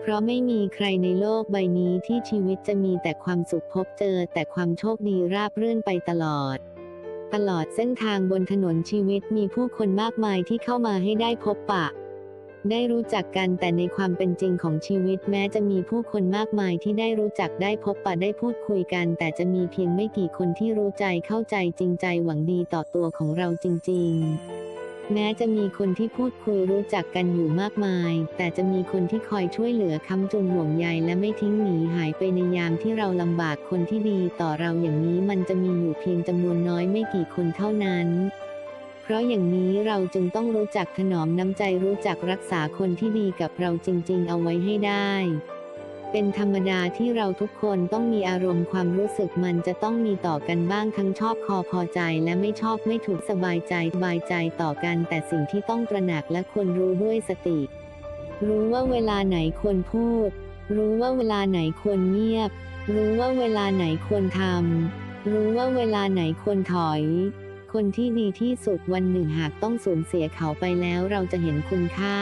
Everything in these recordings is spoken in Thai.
เพราะไม่มีใครในโลกใบนี้ที่ชีวิตจะมีแต่ความสุขพบเจอแต่ความโชคดีราบรื่นไปตลอด ตลอดเส้นทางบนถนนชีวิตมีผู้คนมากมายที่เข้ามาให้ได้พบปะ ได้รู้จักกันแต่ในความเป็นจริงของชีวิตแม้จะมีผู้คนมากมายที่ได้รู้จักได้พบปะได้พูดคุยกัน แต่จะมีเพียงไม่กี่คนที่รู้ใจเข้าใจจริงใจหวังดีต่อตัวของเราจริง ๆ แม้จะมีคนที่พูดคุยรู้จักกันอยู่มากมาย แต่จะมีคนที่คอยช่วยเหลือค้ำจุนห่วงใยและไม่ทิ้งหนีหายไปในยามที่เราลำบากคนที่ดีต่อเราอย่างนี้มันจะมีอยู่เพียงจำนวนน้อยไม่กี่คนเท่านั้น เพราะอย่างนี้เราจึงต้องรู้จักถนอมน้ำใจรู้จักรักษาคนที่ดีกับเราจริง ๆ เอาไว้ให้ได้ เป็นธรรมดาที่เราทุกคนต้องมีอารมณ์ความรู้สึกมันจะต้องมีต่อกันบ้างทั้งชอบคอพอใจและไม่ชอบไม่ถูกสบายใจสบายใจต่อกัน แต่สิ่งที่ต้องตระหนักและควรรู้ด้วยสติ รู้ว่าเวลาไหนควรพูด รู้ว่าเวลาไหนควรเงียบ รู้ว่าเวลาไหนควรทำรู้ว่าเวลาไหนควรถอย คนที่ดีที่สุดวันหนึ่งหากต้องสูญเสียเขาไปแล้วเราจะเห็นคุณค่า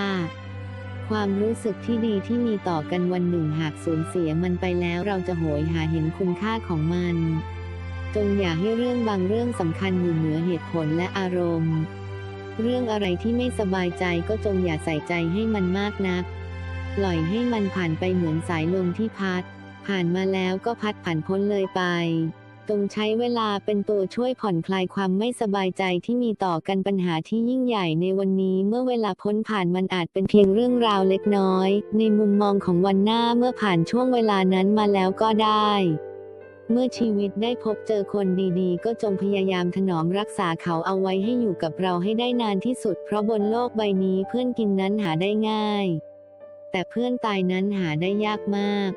ความรู้สึกที่ดีที่มีต่อกันวันหนึ่งหากสูญเสียมันไปแล้วเราจะโหยหาเห็นคุณค่าของมัน จงอย่าให้เรื่องบางเรื่องสำคัญอยู่เหนือเหตุผลและอารมณ์ เรื่องอะไรที่ไม่สบายใจก็จงอย่าใส่ใจให้มันมากนัก ปล่อยให้มันผ่านไปเหมือนสายลมที่พัด ผ่านมาแล้วก็พัดผ่านพ้นเลยไป จงใช้เวลาเป็นตัวช่วยผ่อนคลายความไม่สบายใจที่มีต่อกันปัญหาที่ยิ่งใหญ่ในวันนี้เมื่อเวลาพ้นผ่านมันอาจเป็นเพียงเรื่องราวเล็กน้อย ในมุมมองของวันหน้าเมื่อผ่านช่วงเวลานั้นมาแล้วก็ได้เมื่อชีวิตได้พบเจอคนดีๆ ก็จงพยายามถนอมรักษาเขาเอาไว้ให้อยู่กับเราให้ได้นานที่สุด เพราะบนโลกใบนี้เพื่อนกินนั้นหาได้ง่าย แต่เพื่อนตายนั้นหาได้ยากมาก